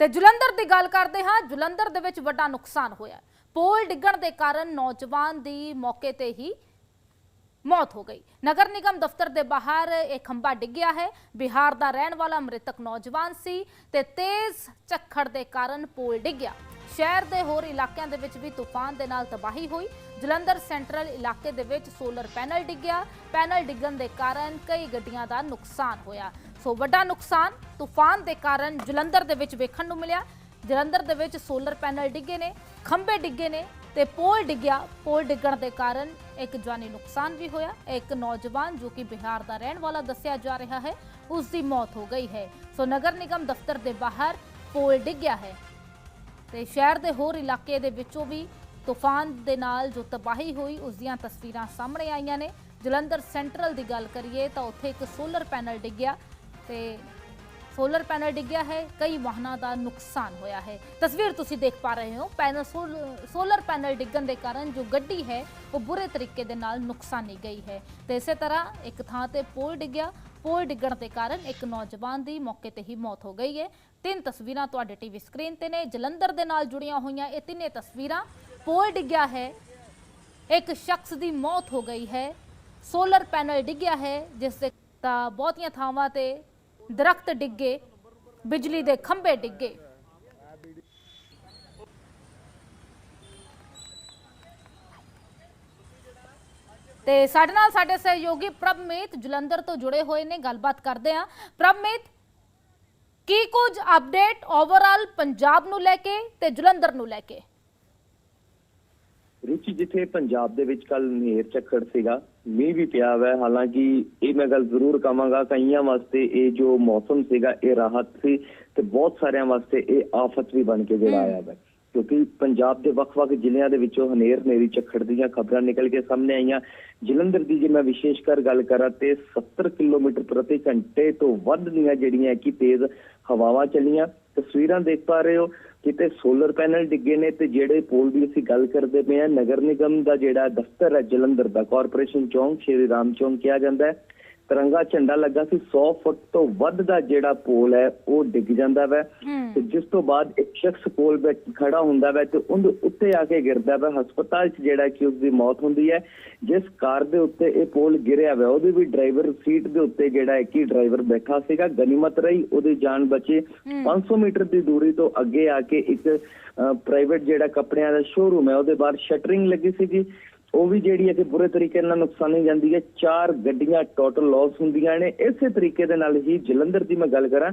ਤੇ ਜਲੰਧਰ ਦੀ ਗੱਲ ਕਰਦੇ ਹਾਂ, ਜਲੰਧਰ ਦੇ ਵਿੱਚ ਵੱਡਾ ਨੁਕਸਾਨ ਹੋਇਆ। ਪੋਲ ਡਿੱਗਣ ਦੇ ਕਾਰਨ ਨੌਜਵਾਨ ਦੀ ਮੌਕੇ ਤੇ ਹੀ ਮੌਤ ਹੋ ਗਈ। ਨਗਰ ਨਿਗਮ ਦਫ਼ਤਰ ਦੇ ਬਾਹਰ ਇਹ ਖੰਭਾ ਡਿੱਗਿਆ ਹੈ। ਬਿਹਾਰ ਦਾ ਰਹਿਣ ਵਾਲਾ ਮ੍ਰਿਤਕ ਨੌਜਵਾਨ ਸੀ ਤੇ ਤੇਜ਼ ਝੱਖੜ ਦੇ ਕਾਰਨ ਪੋਲ ਡਿੱਗਿਆ ਸ਼ਹਿਰ ਦੇ ਹੋਰ ਇਲਾਕਿਆਂ ਦੇ ਵਿੱਚ ਵੀ ਤੂਫਾਨ ਦੇ ਨਾਲ ਤਬਾਹੀ ਹੋਈ। ਜਲੰਧਰ ਸੈਂਟਰਲ ਇਲਾਕੇ ਦੇ ਵਿੱਚ ਸੋਲਰ ਪੈਨਲ ਡਿੱਗਿਆ। ਪੈਨਲ ਡਿੱਗਣ ਦੇ ਕਾਰਨ ਕਈ ਗੱਡੀਆਂ ਦਾ ਨੁਕਸਾਨ ਹੋਇਆ। ਸੋ ਵੱਡਾ ਨੁਕਸਾਨ ਤੂਫਾਨ ਦੇ ਕਾਰਨ ਜਲੰਧਰ ਦੇ ਵਿੱਚ ਵੇਖਣ ਨੂੰ ਮਿਲਿਆ। ਜਲੰਧਰ ਦੇ ਵਿੱਚ ਸੋਲਰ ਪੈਨਲ ਡਿੱਗੇ ਨੇ, ਖੰਭੇ ਡਿੱਗੇ ਨੇ ਤੇ ਪੋਲ ਡਿੱਗਿਆ। ਪੋਲ ਡਿੱਗਣ ਦੇ ਕਾਰਨ ਇੱਕ ਜਾਨੀ ਨੁਕਸਾਨ ਵੀ ਹੋਇਆ। ਇੱਕ ਨੌਜਵਾਨ ਜੋ ਕਿ ਬਿਹਾਰ ਦਾ ਰਹਿਣ ਵਾਲਾ ਦੱਸਿਆ ਜਾ ਰਿਹਾ ਹੈ ਉਸ ਦੀ ਮੌਤ ਹੋ ਗਈ ਹੈ। ਸੋ ਨਗਰ ਨਿਗਮ ਦਫ਼ਤਰ ਦੇ ਬਾਹਰ ਪੋਲ ਡਿੱਗਿਆ ਹੈ। ਤੇ ਸ਼ਹਿਰ ਦੇ ਹੋਰ ਇਲਾਕੇ ਦੇ ਵਿੱਚੋਂ ਵੀ ਤੂਫਾਨ ਦੇ ਨਾਲ ਜੋ ਤਬਾਹੀ ਹੋਈ, ਉਸ ਦੀਆਂ ਤਸਵੀਰਾਂ ਸਾਹਮਣੇ ਆਈਆਂ ਨੇ। ਜਲੰਧਰ ਸੈਂਟਰਲ ਦੀ ਗੱਲ ਕਰੀਏ ਤਾਂ ਉੱਥੇ ਇੱਕ ਸੋਲਰ ਪੈਨਲ ਡਿੱਗਿਆ ਤੇ ਸੋਲਰ ਪੈਨਲ ਡਿੱਗਿਆ ਹੈ। ਕਈ ਵਾਹਨਾਂ ਦਾ ਨੁਕਸਾਨ ਹੋਇਆ ਹੈ। ਤਸਵੀਰ ਤੁਸੀਂ ਦੇਖ ਪਾ ਰਹੇ ਹੋ। ਪੈਨਲ ਸੋਲਰ ਪੈਨਲ ਡਿੱਗਣ ਦੇ ਕਾਰਨ ਜੋ ਗੱਡੀ ਹੈ, ਉਹ ਬੁਰੇ ਤਰੀਕੇ ਦੇ ਨਾਲ ਨੁਕਸਾਨੀ ਗਈ ਹੈ। ਤੇ ਇਸੇ ਤਰ੍ਹਾਂ ਇੱਕ ਥਾਂ ਤੇ ਪੋਲ ਡਿੱਗਿਆ ਪੋਲ ਡਿੱਗਣ ਦੇ ਕਾਰਨ ਇੱਕ ਨੌਜਵਾਨ ਦੀ ਮੌਕੇ ਤੇ ਹੀ ਮੌਤ ਹੋ ਗਈ ਹੈ। ਤਿੰਨ ਤਸਵੀਰਾਂ ਤੁਹਾਡੇ ਟੀਵੀ ਸਕਰੀਨ ਤੇ ਨੇ। ਜਲੰਧਰ ਦੇ ਨਾਲ ਜੁੜੀਆਂ ਹੋਈਆਂ ਇਹ ਤਿੰਨੇ ਤਸਵੀਰਾਂ। ਪੋਲ ਡਿੱਗਿਆ ਹੈ। ਇੱਕ ਸ਼ਖਸ ਦੀ ਮੌਤ ਹੋ ਗਈ ਹੈ। ਸੋਲਰ ਪੈਨਲ ਡਿੱਗਿਆ ਹੈ, ਜਿਸ ਦੇ ਤਾਂ ਬਹੁਤੀਆਂ ਥਾਵਾਂ ਤੇ ਦਰਖਤ ਡਿੱਗੇ, ਬਿਜਲੀ ਦੇ ਖੰਭੇ ਡਿੱਗੇ। ਤੇ ਸਾਡੇ ਨਾਲ ਸਾਡੇ ਸਹਿਯੋਗੀ ਪ੍ਰਭਮੀਤ ਜਲੰਧਰ ਤੋਂ ਜੁੜੇ ਹੋਏ ਨੇ ਗੱਲਬਾਤ ਕਰਦੇ ਆ ਪ੍ਰਭਮੀਤ ਕੀ ਕੁਝ ਅਪਡੇਟ ਓਵਰਆਲ ਪੰਜਾਬ ਨੂੰ ਲੈ ਕੇ ਤੇ ਜਲੰਧਰ ਨੂੰ ਲੈ ਕੇ? ਰੁਚੀ ਜਿੱਥੇ ਪੰਜਾਬ ਦੇ ਵਿੱਚ ਕੱਲ ਨੇਰ ਝੱਖੜ ਸੀਗਾ ਮੀਂਹ ਵੀ ਪਿਆ ਹੋਇਆ ਹੈ ਹਾਲਾਂਕਿ ਇਹ ਮੈਂ ਗੱਲ ਜ਼ਰੂਰ ਕਵਾਂਗਾ ਕਈਆਂ ਵਾਸਤੇ ਇਹ ਜੋ ਮੌਸਮ ਸੀਗਾ ਇਹ ਰਾਹਤ ਸੀ ਤੇ ਬਹੁਤ ਸਾਰਿਆਂ ਵਾਸਤੇ ਇਹ ਆਫਤ ਵੀ ਬਣ ਕੇ ਜਿਹੜਾ ਆਇਆ ਹੈ ਕਿਉਂਕਿ ਪੰਜਾਬ ਦੇ ਵੱਖ-ਵੱਖ ਜ਼ਿਲ੍ਹਿਆਂ ਦੇ ਵਿੱਚੋਂ ਹਨੇਰ, ਹਨੇਰੀ, ਝੱਖੜ ਦੀਆਂ ਖਬਰਾਂ ਨਿਕਲ ਕੇ ਸਾਹਮਣੇ ਆਈਆਂ। ਜਲੰਧਰ ਦੀ ਜੇ ਮੈਂ ਵਿਸ਼ੇਸ਼ ਕਰ ਗੱਲ ਕਰਾਂ ਤੇ 70 ਕਿਲੋਮੀਟਰ ਪ੍ਰਤੀ ਘੰਟੇ ਤੋਂ ਵੱਧ ਦੀਆਂ ਜਿਹੜੀਆਂ ਕਿ ਤੇਜ਼ ਹਵਾਵਾਂ ਚੱਲੀਆਂ। ਤਸਵੀਰਾਂ ਦੇਖ ਪਾ ਰਹੇ ਹੋ ਕਿਤੇ ਸੋਲਰ ਪੈਨਲ ਡਿੱਗੇ ਨੇ ਤੇ ਜਿਹੜੇ ਪੋਲ ਦੀ ਅਸੀਂ ਗੱਲ ਕਰਦੇ ਪਏ ਆ ਨਗਰ ਨਿਗਮ ਦਾ ਜਿਹੜਾ ਦਫ਼ਤਰ ਹੈ ਜਲੰਧਰ ਦਾ, ਕਾਰਪੋਰੇਸ਼ਨ ਚੌਂਕ, ਸ਼੍ਰੀ ਰਾਮ ਚੌਂਕ ਕਿਹਾ ਜਾਂਦਾ ਹੈ। ਤਿਰੰਗਾ ਝੰਡਾ ਲੱਗਾ ਸੀ 100 ਫੁੱਟ ਤੋਂ ਵੱਧ ਦਾ ਜਿਹੜਾ ਪੋਲ ਹੈ ਉਹ ਡਿੱਗ ਜਾਂਦਾ ਵੈ। ਤੇ ਜਿਸ ਤੋਂ ਬਾਅਦ ਇੱਕ ਸ਼ਖਸ ਪੋਲ ਵਿੱਚ ਖੜਾ ਹੁੰਦਾ ਵੈ ਤੇ ਉਹਦੇ ਉੱਤੇ ਆ ਕੇ ਗਿਰਦਾ ਵੈ। ਹਸਪਤਾਲ 'ਚ ਜਿਹੜਾ ਕਿ ਉਸ ਦੀ ਮੌਤ ਹੁੰਦੀ ਹੈ ਜਿਸ ਕਾਰ ਦੇ ਉੱਤੇ ਇਹ ਪੋਲ ਗਿਰਿਆ ਵੈ। ਉਹਦੇ ਵੀ ਡਰਾਈਵਰ ਸੀਟ ਦੇ ਉੱਤੇ ਜਿਹੜਾ ਹੈ ਕਿ ਡਰਾਈਵਰ ਬੈਠਾ ਸੀਗਾ ਗਨੀਮਤ ਰਹੀ ਉਹਦੀ ਜਾਨ ਬਚੇ। 500 ਮੀਟਰ ਦੀ ਦੂਰੀ ਤੋਂ ਅੱਗੇ ਆ ਕੇ ਇੱਕ ਪ੍ਰਾਈਵੇਟ ਜਿਹੜਾ ਕੱਪੜਿਆਂ ਦਾ ਸ਼ੋਰੂਮ ਹੈ ਉਹਦੇ ਬਾਹਰ ਸ਼ਟਰਿੰਗ ਲੱਗੀ ਸੀਗੀ। ਉਹ ਵੀ ਜਿਹੜੀ ਹੈ ਕਿ ਬੁਰੇ ਤਰੀਕੇ ਨਾਲ ਨੁਕਸਾਨੀ ਜਾਂਦੀ ਹੈ। ਚਾਰ ਗੱਡੀਆਂ ਟੋਟਲ ਲਾਸ ਹੁੰਦੀਆਂ ਨੇ। ਇਸੇ ਤਰੀਕੇ ਦੇ ਨਾਲ ਹੀ ਜਲੰਧਰ ਦੀ ਮੈਂ ਗੱਲ ਕਰਾਂ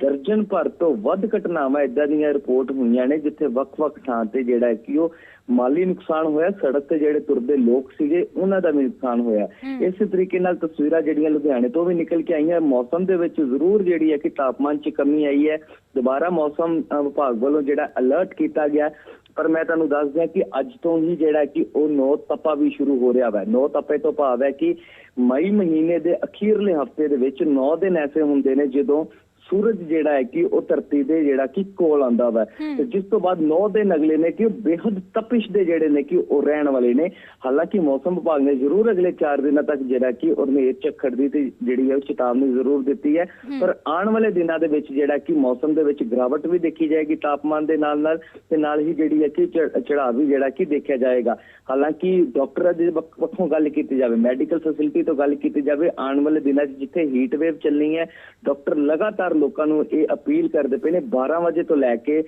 ਦਰਜਨ ਭਰ ਤੋਂ ਵੱਧ ਘਟਨਾਵਾਂ ਇਦਾਂ ਦੀਆਂ ਰਿਪੋਰਟ ਹੋਈਆਂ ਨੇ ਜਿੱਥੇ ਵੱਖ-ਵੱਖ ਥਾਂ ਤੇ ਜਿਹੜਾ ਹੈ ਕਿ ਉਹ ਮਾਲੀ ਨੁਕਸਾਨ ਹੋਇਆ। ਸੜਕ ਤੇ ਜਿਹੜੇ ਤੁਰਦੇ ਲੋਕ ਸੀਗੇ ਉਹਨਾਂ ਦਾ ਵੀ ਨੁਕਸਾਨ ਹੋਇਆ। ਇਸੇ ਤਰੀਕੇ ਨਾਲ ਤਸਵੀਰਾਂ ਜਿਹੜੀਆਂ ਲੁਧਿਆਣੇ ਤੋਂ ਵੀ ਨਿਕਲ ਕੇ ਆਈਆਂ। ਮੌਸਮ ਦੇ ਵਿੱਚ ਜ਼ਰੂਰ ਜਿਹੜੀ ਹੈ ਕਿ ਤਾਪਮਾਨ 'ਚ ਕਮੀ ਆਈ ਹੈ। ਦੁਬਾਰਾ ਮੌਸਮ ਵਿਭਾਗ ਵੱਲੋਂ ਜਿਹੜਾ ਅਲਰਟ ਕੀਤਾ ਗਿਆ। ਪਰ ਮੈਂ ਤੁਹਾਨੂੰ ਦੱਸ ਦਿਆਂ ਕਿ ਅੱਜ ਤੋਂ ਹੀ ਜਿਹੜਾ ਕਿ ਉਹ ਨੌ ਤਪਾ ਵੀ ਸ਼ੁਰੂ ਹੋ ਰਿਹਾ ਹੈ ਨੌ ਤਪੇ ਤੋਂ ਭਾਵ ਹੈ ਕਿ ਮਈ ਮਹੀਨੇ ਦੇ ਅਖੀਰਲੇ ਹਫ਼ਤੇ ਦੇ ਵਿੱਚ 9 ਦਿਨ ਐਸੇ ਹੁੰਦੇ ਨੇ ਜਦੋਂ ਸੂਰਜ ਜਿਹੜਾ ਹੈ ਕਿ ਉਹ ਧਰਤੀ ਦੇ ਜਿਹੜਾ ਕਿ ਕੋਲ ਆਂਦਾ ਵਾ। ਤੇ ਜਿਸ ਤੋਂ ਬਾਅਦ 9 ਦਿਨ ਅਗਲੇ ਨੇ ਕਿ ਉਹ ਬੇहद ਤਪਿਸ਼ ਦੇ ਜਿਹੜੇ ਨੇ ਕਿ ਉਹ ਰਹਿਣ ਵਾਲੇ ਨੇ। ਹਾਲਾਂਕਿ ਮੌਸਮ ਵਿਭਾਗ ਨੇ ਜ਼ਰੂਰ ਅਗਲੇ 4 ਦਿਨਾਂ ਤੱਕ ਜਿਹੜਾ ਕਿ ਔਰਨੇਰ ਝੱਖੜ ਦੀ ਤੇ ਜਿਹੜੀ ਹੈ ਉਹ ਚੇਤਾਵਨੀ ਜ਼ਰੂਰ ਦਿੱਤੀ ਹੈ। ਪਰ ਆਉਣ ਵਾਲੇ ਦਿਨਾਂ ਦੇ ਵਿੱਚ ਜਿਹੜਾ ਕਿ ਮੌਸਮ ਦੇ ਵਿੱਚ ਗਿਰਾਵਟ ਵੀ ਦੇਖੀ ਜਾਏਗੀ ਤਾਪਮਾਨ ਦੇ ਨਾਲ ਨਾਲ ਤੇ ਨਾਲ ਹੀ ਜਿਹੜੀ ਹੈ ਕਿ ਚੜਾਅ ਵੀ ਜਿਹੜਾ ਕਿ ਦੇਖਿਆ ਜਾਏਗਾ। ਹਾਲਾਂਕਿ ਡਾਕਟਰਾਂ ਦੇ ਵੱਖੋਂ ਗੱਲ ਕੀਤੀ ਜਾਵੇ ਮੈਡੀਕਲ ਫੈਸਿਲਿਟੀ ਤੋਂ ਗੱਲ ਕੀਤੀ ਜਾਵੇ ਆਉਣ ਵਾਲੇ ਦਿਨਾਂ 'ਚ ਜਿੱਥੇ ਹੀਟ ਵੇਵ ਚੱਲਣੀ ਹੈ ਡਾਕਟਰ ਲਗਾਤਾਰ ਲੋਕਾਂ ਨੂੰ ਇਹ ਅਪੀਲ ਕਰਦੇ ਪਏ ਨੇ 12 ਵਜੇ ਤੋਂ ਲੈ ਕੇ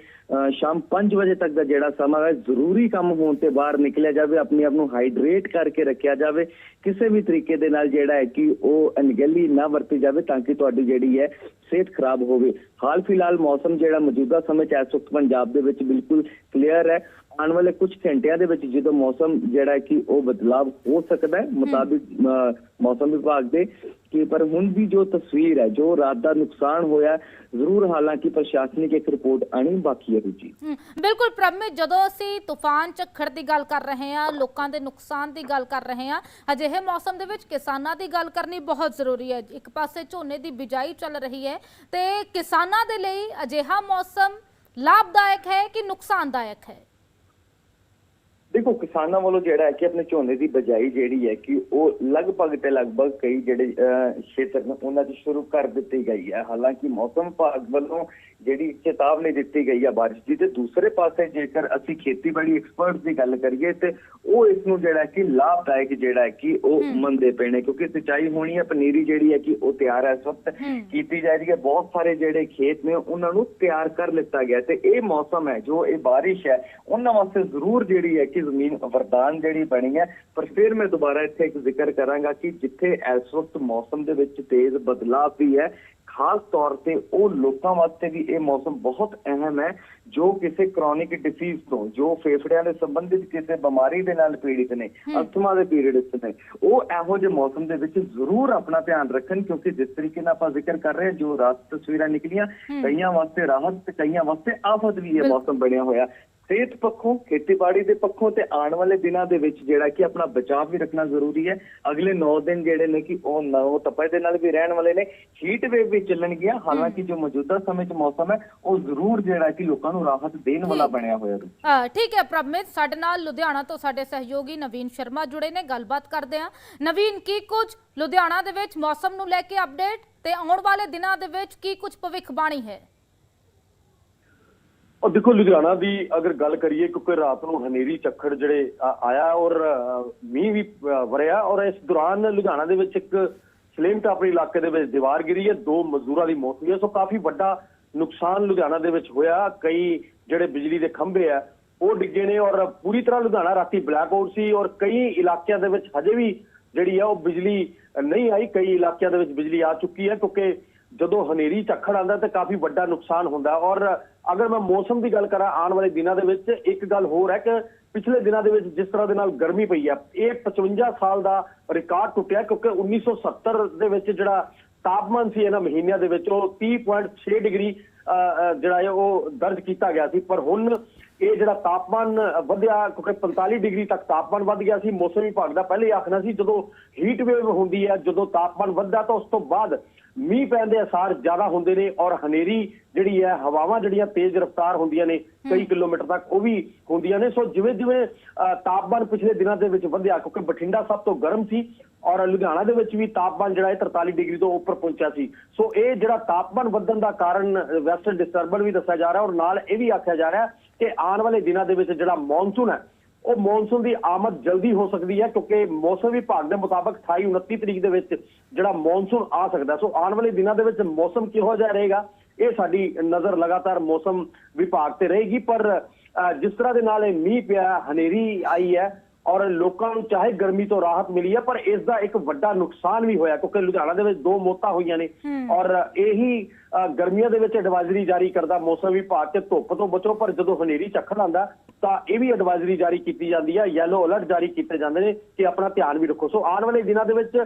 ਸ਼ਾਮ 5 ਵਜੇ ਤੱਕ ਦਾ ਜਿਹੜਾ ਸਮਾਂ ਹੈ, ਜ਼ਰੂਰੀ ਕੰਮ ਹੋਣ ਤੇ ਬਾਹਰ ਨਿਕਲਿਆ ਜਾਵੇ, ਆਪਣੇ ਆਪ ਨੂੰ ਹਾਈਡਰੇਟ ਕਰਕੇ ਰੱਖਿਆ ਜਾਵੇ, ਕਿਸੇ ਵੀ ਤਰੀਕੇ ਦੇ ਨਾਲ ਜਿਹੜਾ ਹੈ ਕਿ ਉਹ ਅਣਗਹਿਲੀ ਨਾ ਵਰਤੀ ਜਾਵੇ ਤਾਂ ਕਿ ਤੁਹਾਡੀ ਜਿਹੜੀ ਹੈ ਸਿਹਤ ਖਰਾਬ ਹੋਵੇ। ਹਾਲ ਫਿਲਹਾਲ ਮੌਸਮ ਜਿਹੜਾ ਮੌਜੂਦਾ ਸਮੇਂ 'ਚ ਇਸ ਵਕਤ ਪੰਜਾਬ ਦੇ ਵਿੱਚ ਬਿਲਕੁਲ ਕਲੀਅਰ ਹੈ। ਆਉਣ ਵਾਲੇ ਕੁਝ ਘੰਟਿਆਂ ਦੇ ਵਿੱਚ ਜਦੋਂ ਮੌਸਮ ਜਿਹੜਾ ਕਿ ਉਹ ਬਦਲਾਵ ਹੋ ਸਕਦਾ ਹੈ ਮੁਤਾਬਿਕ ਮੌਸਮ ਵਿਭਾਗ ਦੇ ਕਿ ਪਰ ਹੁਣ ਵੀ ਜੋ ਤਸਵੀਰ ਹੈ ਜੋ ਰਾਤ ਦਾ ਨੁਕਸਾਨ ਹੋਇਆ ਜ਼ਰੂਰ ਹਾਲਾਂਕਿ ਪ੍ਰਸ਼ਾਸਨਿਕ ਇੱਕ ਰਿਪੋਰਟ ਆਣੀ ਬਾਕੀ ਹੈ ਜੀ ਹਮ, ਬਿਲਕੁਲ ਪ੍ਰਭਮੇ ਜਦੋਂ ਅਸੀਂ ਤੂਫਾਨ ਝੱਖੜ ਦੀ ਗੱਲ ਕਰ ਰਹੇ ਹਾਂ ਲੋਕਾਂ ਦੇ ਨੁਕਸਾਨ ਦੀ ਗੱਲ ਕਰ ਰਹੇ ਹਾਂ ਅਜਿਹੇ ਮੌਸਮ ਦੇ ਵਿੱਚ ਕਿਸਾਨਾਂ ਦੀ ਗੱਲ ਕਰਨੀ ਬਹੁਤ ਜ਼ਰੂਰੀ ਹੈ। ਇੱਕ ਪਾਸੇ ਝੋਨੇ ਦੀ ਬਿਜਾਈ ਚੱਲ ਰਹੀ ਹੈ ਤੇ ਕਿਸਾਨਾਂ ਦੇ ਲਈ ਅਜਿਹਾ ਮੌਸਮ ਲਾਭਦਾਇਕ ਹੈ ਕਿ ਨੁਕਸਾਨਦਾਇਕ ਹੈ? ਦੇਖੋ ਕਿਸਾਨਾਂ ਵੱਲੋਂ ਜਿਹੜਾ ਹੈ ਕਿ ਆਪਣੇ ਝੋਨੇ ਦੀ ਬਜਾਈ ਜਿਹੜੀ ਹੈ ਕਿ ਉਹ ਲਗਭਗ ਤੇ ਲਗਭਗ ਕਈ ਜਿਹੜੇ ਅਹ, ਖੇਤਰ ਨੇ ਉਹਨਾਂ 'ਚ ਸ਼ੁਰੂ ਕਰ ਦਿੱਤੀ ਗਈ ਹੈ। ਹਾਲਾਂਕਿ ਮੌਸਮ ਵਿਭਾਗ ਵੱਲੋਂ ਜਿਹੜੀ ਚੇਤਾਵਨੀ ਦਿੱਤੀ ਗਈ ਆ ਬਾਰਿਸ਼ ਦੀ ਤੇ ਦੂਸਰੇ ਪਾਸੇ ਜੇਕਰ ਅਸੀਂ ਖੇਤੀਬਾੜੀ ਐਕਸਪਰਟਸ ਦੀ ਗੱਲ ਕਰੀਏ ਤੇ ਉਹ ਇਸ ਨੂੰ ਜਿਹੜਾ ਕਿ ਲਾਭਦਾਇਕ ਜਿਹੜਾ ਹੈ ਕਿ ਉਹ ਮੰਨਦੇ ਪਏ ਨੇ ਕਿਉਂਕਿ ਸਿੰਚਾਈ ਹੋਣੀ ਹੈ ਪਨੀਰੀ ਜਿਹੜੀ ਹੈ ਕਿ ਉਹ ਤਿਆਰ ਹੈ ਇਸ ਵਕਤ ਹੂੰ। ਕੀਤੀ ਜਾ ਰਹੀ ਹੈ ਬਹੁਤ ਸਾਰੇ ਜਿਹੜੇ ਖੇਤ ਨੇ ਉਹਨਾਂ ਨੂੰ ਤਿਆਰ ਕਰ ਲਿੱਤਾ ਗਿਆ ਤੇ ਇਹ ਮੌਸਮ ਹੈ ਜੋ ਇਹ ਬਾਰਿਸ਼ ਹੈ ਉਹਨਾਂ ਵਾਸਤੇ ਜ਼ਰੂਰ ਜਿਹੜੀ ਹੈ ਕਿ ਜ਼ਮੀਨ ਵਰਦਾਨ ਜਿਹੜੀ ਬਣੀ ਹੈ ਪਰ ਫਿਰ ਮੈਂ ਦੁਬਾਰਾ ਇੱਥੇ ਇੱਕ ਜ਼ਿਕਰ ਕਰਾਂਗਾ ਕਿ ਜਿੱਥੇ ਇਸ ਵਕਤ ਮੌਸਮ ਦੇ ਵਿੱਚ ਤੇਜ਼ ਬਦਲਾਅ ਵੀ ਹੈ ਖਾਸ ਤੌਰ ਤੇ ਉਹ ਲੋਕਾਂ ਵਾਸਤੇ ਵੀ ਇਹ ਮੌਸਮ ਬਹੁਤ ਅਹਿਮ ਹੈ ਜੋ ਕਿਸੇ ਕ੍ਰੋਨਿਕ ਡਿਸੀਜ਼ ਤੋਂ ਜੋ ਫੇਫੜਿਆਂ ਦੇ ਸੰਬੰਧਿਤ ਕਿਸੇ ਬਿਮਾਰੀ ਦੇ ਨਾਲ ਪੀੜਿਤ ਨੇ ਅਸਥਮਾ ਦੇ ਪੀੜਿਤ ਨੇ ਉਹ ਇਹੋ ਜਿਹੇ ਮੌਸਮ ਦੇ ਵਿੱਚ ਜ਼ਰੂਰ ਆਪਣਾ ਧਿਆਨ ਰੱਖਣ ਕਿਉਂਕਿ ਜਿਸ ਤਰੀਕੇ ਨਾਲ ਆਪਾਂ ਜ਼ਿਕਰ ਕਰ ਰਹੇ ਹਾਂ ਜੋ ਰਾਤ ਤਸਵੀਰਾਂ ਨਿਕਲੀਆਂ ਕਈਆਂ ਵਾਸਤੇ ਰਾਹਤ ਤੇ ਕਈਆਂ ਵਾਸਤੇ ਆਫਤ ਵੀ ਇਹ ਮੌਸਮ ਬਣਿਆ ਹੋਇਆ। ਸਿਹਤ ਪੱਖੋਂ ਖੇਤੀਬਾੜੀ ਦੇ ਪੱਖੋਂ ਤੇ ਆਉਣ ਵਾਲੇ ਦਿਨਾਂ ਦੇ ਵਿੱਚ ਜਿਹੜਾ ਕਿ ਆਪਣਾ ਬਚਾਅ ਵੀ ਰੱਖਣਾ ਜ਼ਰੂਰੀ ਹੈ। ਅਗਲੇ 9 ਦਿਨ ਜਿਹੜੇ ਨੇ ਕਿ ਉਹ ਨੌ ਤਪੇ ਦੇ ਨਾਲ ਵੀ ਰਹਿਣ ਵਾਲੇ ਨੇ। ਹੀਟ ਵੇਵ ਵੀ ਚੱਲਣਗੀਆਂ ਹਾਲਾਂਕਿ ਜੋ ਮੌਜੂਦਾ ਸਮੇਂ 'ਚ ਮੌਸਮ ਹੈ ਉਹ ਜ਼ਰੂਰ ਜਿਹੜਾ ਕਿ ਲੋਕਾਂ ਨੂੰ ਰਾਹਤ ਦੇਣ ਵਾਲਾ ਬਣਿਆ ਹੋਇਆ ਹੈ ਠੀਕ ਹੈ ਪ੍ਰਭਮਿਤ ਸਾਡੇ ਨਾਲ ਲੁਧਿਆਣਾ ਤੋਂ ਸਾਡੇ ਸਹਿਯੋਗੀ ਨਵੀਨ ਸ਼ਰਮਾ ਜੁੜੇ ਨੇ। ਗੱਲਬਾਤ ਕਰਦੇ ਹਾਂ। ਨਵੀਨ ਕੀ ਕੁਝ ਲੁਧਿਆਣਾ ਦੇ ਵਿੱਚ ਮੌਸਮ ਨੂੰ ਲੈ ਕੇ ਅਪਡੇਟ ਤੇ ਆਉਣ ਵਾਲੇ ਦਿਨਾਂ ਦੇ ਵਿੱਚ ਕੀ ਕੁਝ ਭਵਿੱਖਬਾਣੀ ਹੈ? ਔਰ ਦੇਖੋ, ਲੁਧਿਆਣਾ ਦੀ ਅਗਰ ਗੱਲ ਕਰੀਏ, ਕਿਉਂਕਿ ਰਾਤ ਨੂੰ ਹਨੇਰੀ ਚੱਖੜ ਜਿਹੜੇ ਆਇਆ ਔਰ ਮੀਂਹ ਵੀ ਵਰਿਆ ਔਰ ਇਸ ਦੌਰਾਨ ਲੁਧਿਆਣਾ ਦੇ ਵਿੱਚ ਇੱਕ ਸਲੇਮ ਟਾਪਰੀ ਇਲਾਕੇ ਦੇ ਵਿੱਚ ਦੀਵਾਰ ਗਿਰੀ ਹੈ, ਦੋ ਮਜ਼ਦੂਰਾਂ ਦੀ ਮੌਤ ਹੋਈ ਹੈ। ਸੋ ਕਾਫੀ ਵੱਡਾ ਨੁਕਸਾਨ ਲੁਧਿਆਣਾ ਦੇ ਵਿੱਚ ਹੋਇਆ। ਕਈ ਜਿਹੜੇ ਬਿਜਲੀ ਦੇ ਖੰਭੇ ਆ, ਉਹ ਡਿੱਗੇ ਨੇ ਔਰ ਪੂਰੀ ਤਰ੍ਹਾਂ ਲੁਧਿਆਣਾ ਰਾਤੀ ਬਲੈਕ ਆਊਟ ਸੀ ਔਰ ਕਈ ਇਲਾਕਿਆਂ ਦੇ ਵਿੱਚ ਹਜੇ ਵੀ ਜਿਹੜੀ ਆ ਉਹ ਬਿਜਲੀ ਨਹੀਂ ਆਈ। ਕਈ ਇਲਾਕਿਆਂ ਦੇ ਵਿੱਚ ਬਿਜਲੀ ਆ ਚੁੱਕੀ ਹੈ, ਕਿਉਂਕਿ ਜਦੋਂ ਹਨੇਰੀ ਝੱਖੜ ਆਉਂਦਾ ਤਾਂ ਕਾਫੀ ਵੱਡਾ ਨੁਕਸਾਨ ਹੁੰਦਾ। ਔਰ ਅਗਰ ਮੈਂ ਮੌਸਮ ਦੀ ਗੱਲ ਕਰਾਂ ਆਉਣ ਵਾਲੇ ਦਿਨਾਂ ਦੇ ਵਿੱਚ ਇੱਕ ਗੱਲ ਹੋਰ ਹੈ ਕਿ ਪਿਛਲੇ ਦਿਨਾਂ ਦੇ ਵਿੱਚ ਜਿਸ ਤਰ੍ਹਾਂ ਦੇ ਨਾਲ ਗਰਮੀ ਪਈ ਹੈ ਇਹ 55 ਸਾਲ ਦਾ ਰਿਕਾਰਡ ਟੁੱਟਿਆ ਕਿਉਂਕਿ 1970 ਦੇ ਵਿੱਚ ਜਿਹੜਾ ਤਾਪਮਾਨ ਸੀ ਇਹਨਾਂ ਮਹੀਨਿਆਂ ਦੇ ਵਿੱਚ ਉਹ 30.6 ਡਿਗਰੀ ਅ, ਜਿਹੜਾ ਹੈ ਉਹ ਦਰਜ ਕੀਤਾ ਗਿਆ ਸੀ। ਪਰ ਹੁਣ ਇਹ ਜਿਹੜਾ ਤਾਪਮਾਨ ਵਧਿਆ ਕਿਉਂਕਿ 45 ਡਿਗਰੀ ਤੱਕ ਤਾਪਮਾਨ ਵੱਧ ਗਿਆ ਸੀ ਮੌਸਮ ਵਿਭਾਗ ਦਾ ਪਹਿਲੇ ਹੀ ਆਖਣਾ ਸੀ ਜਦੋਂ ਹੀਟ ਵੇਵ ਹੁੰਦੀ ਹੈ ਜਦੋਂ ਤਾਪਮਾਨ ਵੱਧਦਾ ਤਾਂ ਉਸ ਤੋਂ ਬਾਅਦ ਮੀਂਹ ਪੈਣ ਦੇ ਅਸਾਰ ਜ਼ਿਆਦਾ ਹੁੰਦੇ ਨੇ ਔਰ ਹਨੇਰੀ ਜਿਹੜੀ ਹੈ ਹਵਾਵਾਂ ਜਿਹੜੀਆਂ ਤੇਜ਼ ਰਫ਼ਤਾਰ ਹੁੰਦੀਆਂ ਨੇ ਕਈ ਕਿਲੋਮੀਟਰ ਤੱਕ ਉਹ ਵੀ ਹੁੰਦੀਆਂ ਨੇ। ਸੋ ਜਿਵੇਂ ਜਿਵੇਂ ਤਾਪਮਾਨ ਪਿਛਲੇ ਦਿਨਾਂ ਦੇ ਵਿੱਚ ਵਧਿਆ ਕਿਉਂਕਿ ਬਠਿੰਡਾ ਸਭ ਤੋਂ ਗਰਮ ਸੀ ਔਰ ਲੁਧਿਆਣਾ ਦੇ ਵਿੱਚ ਵੀ ਤਾਪਮਾਨ ਜਿਹੜਾ ਹੈ 43 ਡਿਗਰੀ ਤੋਂ ਉੱਪਰ ਪਹੁੰਚਿਆ ਸੀ। ਸੋ ਇਹ ਜਿਹੜਾ ਤਾਪਮਾਨ ਵਧਣ ਦਾ ਕਾਰਨ ਵੈਸਟਰਨ ਡਿਸਟਰਬੈਂਸ ਵੀ ਦੱਸਿਆ ਜਾ ਰਿਹਾ ਔਰ ਨਾਲ ਇਹ ਵੀ ਆਖਿਆ ਜਾ ਰਿਹਾ ਕਿ ਆਉਣ ਵਾਲੇ ਦਿਨਾਂ ਦੇ ਵਿੱਚ ਜਿਹੜਾ ਮੌਨਸੂਨ ਹੈ ਉਹ ਮੌਨਸੂਨ ਦੀ ਆਮਦ ਜਲਦੀ ਹੋ ਸਕਦੀ ਹੈ ਕਿਉਂਕਿ ਮੌਸਮ ਵਿਭਾਗ ਦੇ ਮੁਤਾਬਕ 28 29 ਤਰੀਕ ਦੇ ਵਿੱਚ ਜਿਹੜਾ ਮੌਨਸੂਨ ਆ ਸਕਦਾ ਸੋ ਆਉਣ ਵਾਲੇ ਦਿਨਾਂ ਦੇ ਵਿੱਚ ਮੌਸਮ ਕਿਹੋ ਜਿਹਾ ਰਹੇਗਾ ਇਹ ਸਾਡੀ ਨਜ਼ਰ ਲਗਾਤਾਰ ਮੌਸਮ ਵਿਭਾਗ ਤੇ ਰਹੇਗੀ। ਪਰ ਅ, ਜਿਸ ਤਰ੍ਹਾਂ ਦੇ ਨਾਲ ਇਹ ਮੀਂਹ ਪਿਆ ਹਨੇਰੀ ਆਈ ਹੈ ਔਰ ਲੋਕਾਂ ਨੂੰ ਚਾਹੇ ਗਰਮੀ ਤੋਂ ਰਾਹਤ ਮਿਲੀ ਹੈ ਪਰ ਇਸ ਦਾ ਇੱਕ ਵੱਡਾ ਨੁਕਸਾਨ ਵੀ ਹੋਇਆ ਕਿਉਂਕਿ ਲੁਧਿਆਣਾ ਦੇ ਵਿੱਚ ਦੋ ਮੌਤਾਂ ਹੋਈਆਂ ਨੇ। ਔਰ ਇਹੀ ਗਰਮੀਆਂ ਦੇ ਵਿੱਚ ਐਡਵਾਈਜ਼ਰੀ ਜਾਰੀ ਕਰਦਾ ਮੌਸਮ ਵਿਭਾਗ ਕਿ ਧੁੱਪ ਤੋਂ ਬਚੋ ਪਰ ਜਦੋਂ ਹਨੇਰੀ ਝੱਖੜ ਆਂਦਾ ਤਾਂ ਇਹ ਵੀ ਐਡਵਾਈਜ਼ਰੀ ਜਾਰੀ ਕੀਤੀ ਜਾਂਦੀ ਹੈ ਯੈਲੋ ਅਲਰਟ ਜਾਰੀ ਕੀਤੇ ਜਾਂਦੇ ਨੇ ਕਿ ਆਪਣਾ ਧਿਆਨ ਵੀ ਰੱਖੋ। ਸੋ ਆਉਣ ਵਾਲੇ ਦਿਨਾਂ ਦੇ ਵਿੱਚ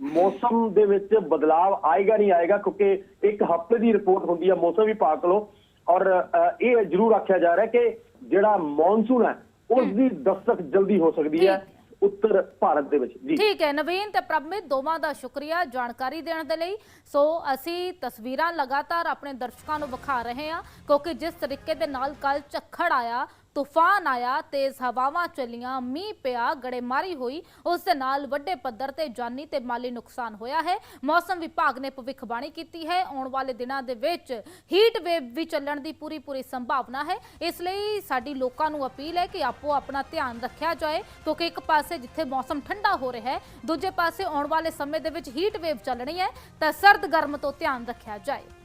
ਮੌਸਮ ਦੇ ਵਿੱਚ ਬਦਲਾਵ ਆਏਗਾ ਨਹੀਂ ਆਏਗਾ ਕਿਉਂਕਿ ਇੱਕ ਹਫ਼ਤੇ ਦੀ ਰਿਪੋਰਟ ਹੁੰਦੀ ਹੈ ਮੌਸਮ ਵਿਭਾਗ ਕੋਲੋਂ। ਔਰ ਇਹ ਜ਼ਰੂਰ ਆਖਿਆ ਜਾ ਰਿਹਾ ਕਿ ਜਿਹੜਾ ਮੌਨਸੂਨ ਹੈ ਉਸ ਦੀ ਦਸਤਕ ਜਲਦੀ ਹੋ ਸਕਦੀ ਹੈ ਉੱਤਰ ਭਾਰਤ ਦੇ ਵਿੱਚ। ਜੀ। ਠੀਕ ਹੈ ਨਵੀਨ ਤੇ ਪ੍ਰਭਮਿਤ ਦੋਵਾਂ ਦਾ ਸ਼ੁਕਰੀਆ ਜਾਣਕਾਰੀ ਦੇਣ ਦੇ ਲਈ। ਸੋ ਅਸੀਂ ਤਸਵੀਰਾਂ ਲਗਾਤਾਰ ਆਪਣੇ ਦਰਸ਼ਕਾਂ ਨੂੰ ਵਿਖਾ ਰਹੇ ਹਾਂ ਕਿਉਂਕਿ ਜਿਸ ਤਰੀਕੇ ਦੇ ਨਾਲ ਕੱਲ ਝੱਖੜ ਆਇਆ ਤੂਫਾਨ ਆਇਆ, ਤੇਜ਼ ਹਵਾਵਾਂ ਚੱਲੀਆਂ, ਮੀਂਹ ਪਿਆ, ਗੜੇਮਾਰੀ ਹੋਈ। ਉਸ ਦੇ ਨਾਲ ਵੱਡੇ ਪੱਧਰ ਤੇ ਜਾਨੀ ਤੇ ਮਾਲੀ ਨੁਕਸਾਨ ਹੋਇਆ ਹੈ। ਮੌਸਮ ਵਿਭਾਗ ਨੇ ਭਵਿੱਖਬਾਣੀ ਕੀਤੀ ਹੈ। ਆਉਣ ਵਾਲੇ ਦਿਨਾਂ ਦੇ ਵਿੱਚ ਹੀਟ ਵੇਵ ਵੀ ਚੱਲਣ ਦੀ ਪੂਰੀ ਪੂਰੀ ਸੰਭਾਵਨਾ ਹੈ। ਇਸ ਲਈ ਸਾਡੀ ਲੋਕਾਂ ਨੂੰ ਅਪੀਲ ਹੈ ਕਿ ਆਪੋ ਆਪਣਾ ਧਿਆਨ ਰੱਖਿਆ ਜਾਏ। ਕਿਉਂਕਿ ਇੱਕ ਪਾਸੇ ਜਿੱਥੇ ਮੌਸਮ ਠੰਡਾ ਹੋ ਰਿਹਾ ਹੈ, ਦੂਜੇ ਪਾਸੇ ਆਉਣ ਵਾਲੇ ਸਮੇਂ ਦੇ ਵਿੱਚ ਹੀਟ ਵੇਵ ਚੱਲਣੀ ਹੈ, ਤਾਂ ਸਰਦ ਗਰਮ ਤੋਂ ਧਿਆਨ ਰੱਖਿਆ ਜਾਏ।